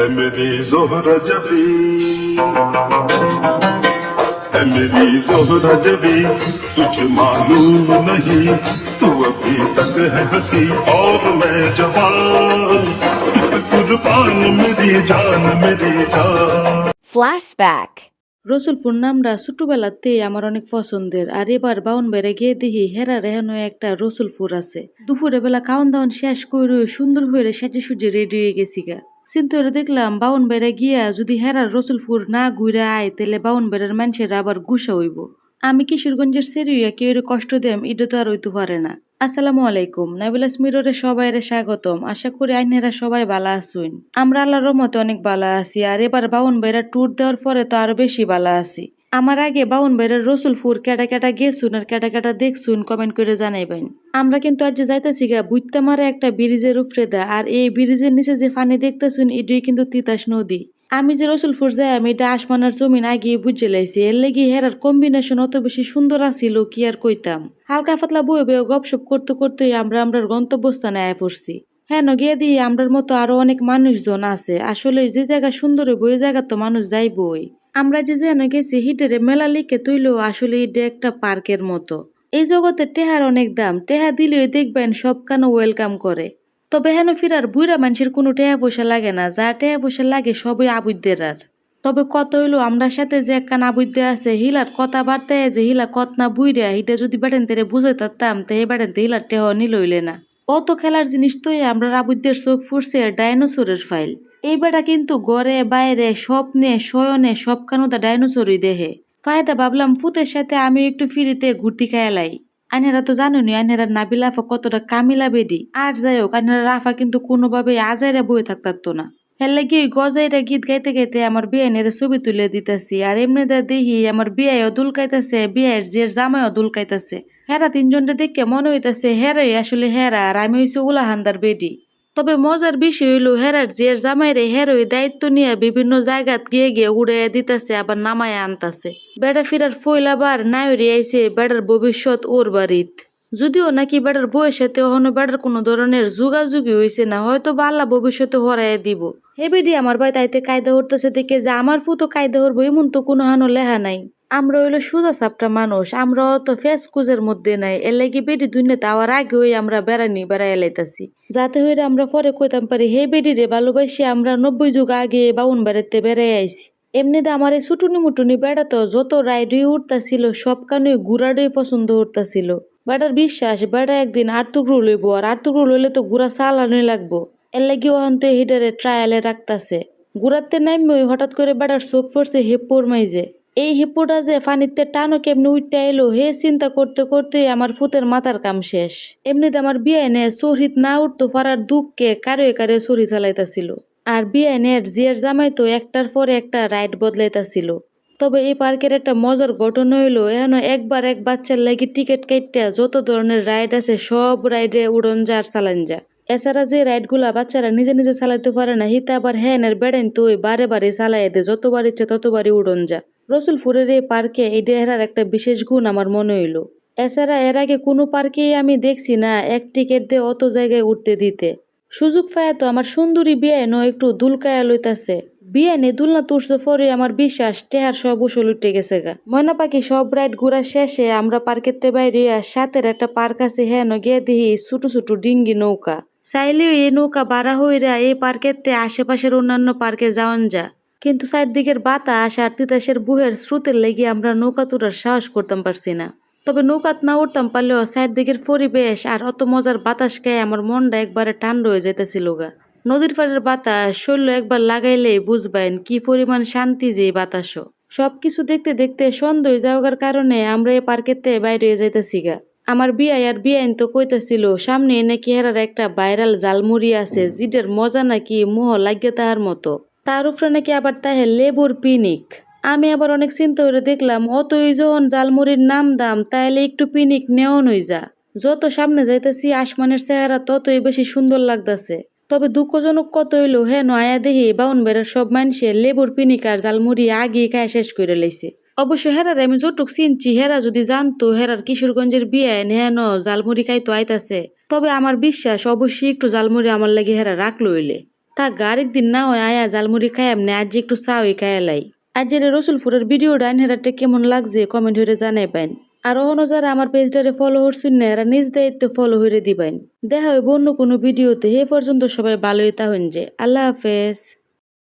है मेरी जोहरा जबी है मेरी जोहरा जबी तुझे मालूम नहीं तू अभी तक है हंसी और मैं जवान कुर्बान मेरी जान मेरी जान Flashback. রসুলপুর নামটা ছোটবেলাতে আমার অনেক পছন্দের আর এবার বাউন বেড়ে গিয়ে দেখি হেরা রেহানো একটা রসুলপুর আছে দুপুরে বেলা খাওয়ান দাওয়ান শেষ করে সুন্দর হয়ে সেজে সুজে রেডি হয়ে গেছি গা চিন্তা করে দেখলাম বাউন বেড়া গিয়া যদি হেরার রসুলপুর না ঘুরে আয় তাহলে বাউন বেড়ার মানুষের আবার গুসা হইব। আমি কিশোরগঞ্জের সেরুইয়া কেউ কষ্ট দেম, এটা তো আর হইতে পারে না। আসসালামু আলাইকুম নাবিলাস মিররে সবাইরে স্বাগতম। আশা করি আইনেরা সবাই বালা আসুন আমরা আল্লাহর রহমতে অনেক বালা আছি, আর এবার বাউন বেড়া ট্যুর দেওয়ার পরে তো আরও বেশি বালা আছি। আমার আগে বাউন ভাইরা রসুলপুর কেটা কেটা গেছুন আর কেটা কেটা দেখছুন কমেন্ট করে জানাইবেন। আমরা কিন্তু আজ যাইতেছি গা বুঝতে মারে একটা ব্রিজের উপরে দা, আর এই ব্রিজের নিচে যে পানি দেখতেছুন, এটাই কিন্তু তিতাস নদী। আমি যে রসুলপুর যাই আমি এটা আসমানের জমিন আগে বুঝে লাইছি, এর লেগে হেরার কম্বিনেশন অত বেশি সুন্দর আছিল কি আর কইতাম। হালকা পাতলা বয়ে বয়ে গপসপ করতে করতে আমরা আমরার গন্তব্যস্থানে আয় পড়ছি। হ্যাঁ গিয়ে দিয়ে আমরার মতো আরও অনেক মানুষজন আছে, আসলে যে জায়গা সুন্দর হইব, ওই জায়গা তো মানুষ যাইবই। আমরা যে যেন গেছি হিটেরে মেলা লিখে তুইলেও আসলে এটা একটা পার্কের মতো। এই জগতে টেহার অনেক দাম, টেহা দিলেও দেখবেন সব কানো ওয়েলকাম করে। তবে হেন ফিরার বুইরা মানুষের কোনো টেহা পয়সা লাগে না, যা টেহা পয়সা লাগে সবই আবুদ্দের আর। তবে কত হইল আমরা সাথে যে একখান আবুদ্দে আছে, হিলার কথা বার্তায় যে হিলা কত না বুইরা হিটা যদি বেড়েন তেরে বুঝে তারতাম, তে হে বেড়েন হিলার টেহ নিল হইলে না। অত খেলার জিনিস তো আমরা আবুদ্দের চোখ ফুরছে ডাইনোসরের ফাইল। এই বেটা কিন্তু ঘরে, বাইরে, স্বপ্নে, শয়নে সব কানুদা ডাইনোসরই দেহে। ফায়দা ভাবলাম ফুতের সাথে আমি একটু ফিরিতে ঘুরতি খেয়ালাই আইনেরা তো জানুনি আইনেরা নাবিল আফা কতটা কামিলা বেডি। আর যাই হোক আইনেরা রাফা কিন্তু কোনোভাবে আজাইরা বয়ে থাকতো না। হেলে গিয়ে গজাইরা গীত গাইতে গাইতে আমার বিয়ানের ছবি তুলে দিতেছি, আর এমনি দা দেখি আমার বিয়ায়ও দুলকাইতেছে বিয়ের যে জামাইও দুলকাইতেছে। হেরা তিনজনটা দেখে মনে হইতাছে হেরাই আসলে হেরা, আর আমি হইছি উলাহান্দার বেডি। তবে মজার বিষয় হইল, হেরার জিয়ের জামাইরে হেরোই দায়িত্ব নিয়ে বিভিন্ন জায়গাত গিয়ে গিয়ে উড়ে দিতেছে, আবার নামায় আনতাছে। বেড়া ফিরার ফইল আবার নায়রি আইছে, বেড়ার ভবিষ্যৎ ওর বাড়িত। যদিও নাকি বেড়ার বয়স সাথে অহনো বেড়ার কোনো ধরনের যুগাযুগি হয়েছে না হয়তো বাল্লা ভবিষ্যতে হরাই দিব। হে আমার ভাই তাইতে কায়দা উঠতেছে দেখে যে আমার ফুতো কায়দা হরবো এমন তো কোনো হানো লেহা নাই। আমরা হইল সুদা সাপটা মানুষ, আমরা অত ফেস কুজের মধ্যে নাই। এর লাগি বেডি দুনিয়াতে তাওয়ার আগে হই আমরা বেড়ানি বেড়াই এলাইতাছি যাতে হইলে আমরা পরে কইতাম পারি, হে বেডি রে ভালোবাসি, আমরা নব্বই যুগ আগে বাউন বেড়াতে বেড়াই আইছি। এমনিতে আমার এই ছুটুনি মুটুনি বেড়াতো, যত রাইডই উঠতাছিল সব কানুই ঘুরাডই পছন্দ উঠতাছিল বেটার বিশ্বাস বেটা একদিন আর্তুগ্রু লইব আর আর্তুগ্রু লইলে তো ঘুরা চালানোই লাগবো। এর লাগি ওহান্তে হিডারে ট্রায়ালে রাখতাছে। ঘুরাতে নাইমই হঠাৎ করে বেটার চোখ পড়ছে, হেপ্পোর মাইজে। এই হিপ্পোটা যে ফানিতে টানো কেমনি উঠতে এলো, হে চিন্তা করতে করতে আমার ফুতের মাথার কাম শেষ। এমনিতে আমার বিয়ে নে না উঠতো পারার দুঃখকে কারে কারে সরি চালাইতাছিল। আর বিয়ে নের জিয়ার জামাই তো একটার পর একটা রাইড বদলাইতাছিল। তবে এই পার্কের একটা মজার ঘটনা হইল, এখনও একবার এক বাচ্চার লাগি টিকিট কাইটটা যত ধরনের রাইড আছে সব রাইডে উড়ন যা আর চালান যা। এছাড়া যে রাইডগুলা বাচ্চারা নিজে নিজে চালাইতে পারে না, হিতা আবার হ্যানের বেড়েন তো বারে বারে চালাই দে যতবার ইচ্ছে ততবারই উড়ন যা। রসুলপুরের এই পার্কে এই ডেহরার একটা বিশেষ গুণ আমার মনে হইল। এছাড়া এর আগে কোনো পার্কেই আমি দেখছি না এক টিকিট দিয়ে অত জায়গায় উঠতে দিতে। সুযোগ পায় তো আমার সুন্দরী বিয়ে নো একটু দুলকায়া লইতাছে। বিয়ে নে দুলনা তুলতে পরে আমার বিশ্বাস টেহার সব উসল উঠে গেছে গা। ময়না পাখি সব রাইড ঘোরা শেষে আমরা পার্কেতে বাইরে সাথের একটা পার্ক আছে হ্যাঁ গিয়ে দেখি ছোট ছোট ডিঙ্গি নৌকা। চাইলেও এই নৌকা বাড়া হইরা এই পার্কেতে আশেপাশের অন্যান্য পার্কে যাওয়ান যা কিন্তু চারদিকের বাতাস আর তিতাসের বুহের স্রোতের লেগে আমরা নৌকা তোলার সাহস করতাম পারছি না। তবে নৌকাত না উঠতাম পারলেও চারদিকের পরিবেশ আর অত মজার বাতাস খেয়ে আমার মনটা একবারে ঠান্ডা হয়ে যেতেছিল গা। নদীর পাড়ের বাতাস শরীর একবার লাগাইলেই বুঝবেন কি পরিমাণ শান্তি যে বাতাসও। সবকিছু দেখতে দেখতে সন্দেহ যাওয়ার কারণে আমরা এই পার্কেতে বাইরে হয়ে যাইতেছি গা। আমার বিয়াই আর বিয়াইন তো কইতাছিল সামনে নাকি হেরার একটা ভাইরাল জালমুড়ি আছে, জিডের মজা নাকি মোহ লাগিয়ে তাহার মতো। তার উপরে নাকি আবার তাহে লেবুর পিনিক। আমি আবার অনেক চিন্তা করে দেখলাম, অতই যখন জালমুড়ির নাম দাম, তাইলে একটু পিনিক নেওন হই যা। যত সামনে যাইতেছি, আসমানের চেহারা ততই বেশি সুন্দর লাগতাছে। তবে দুঃখজনক কত হইল হে নয়া দেখি বাউন বেড়ার সব মানুষে লেবুর পিনিক আর জালমুড়ি আগে খায় শেষ করে লাইছে। অবশ্য হেরার আমি যতটুক চিনছি, হেরা যদি জানতো হেরার কিশোরগঞ্জের বিয়ে হেন জালমুড়ি খাইতো আইতাছে। তবে আমার বিশ্বাস অবশ্যই একটু জালমুড়ি আমার লাগে হেরা রাখল হইলে। তা গাড়ির দিন না হয় আয়া জালমুড়ি খাই এমনি আজ একটু চাওই খায়ালাই আজ যে রসুলপুরের ভিডিও ডাইন হেরাটা কেমন লাগছে কমেন্ট হয়ে জানাই পাইন আর অন্য যারা আমার পেজটারে ফলো করছেন না, এরা নিজ দায়িত্ব ফলো হয়ে দিবেন। দেখা হইব অন্য কোনো ভিডিওতে হে পর্যন্ত সবাই ভালোই তাহন যে। আল্লাহ হাফেজ।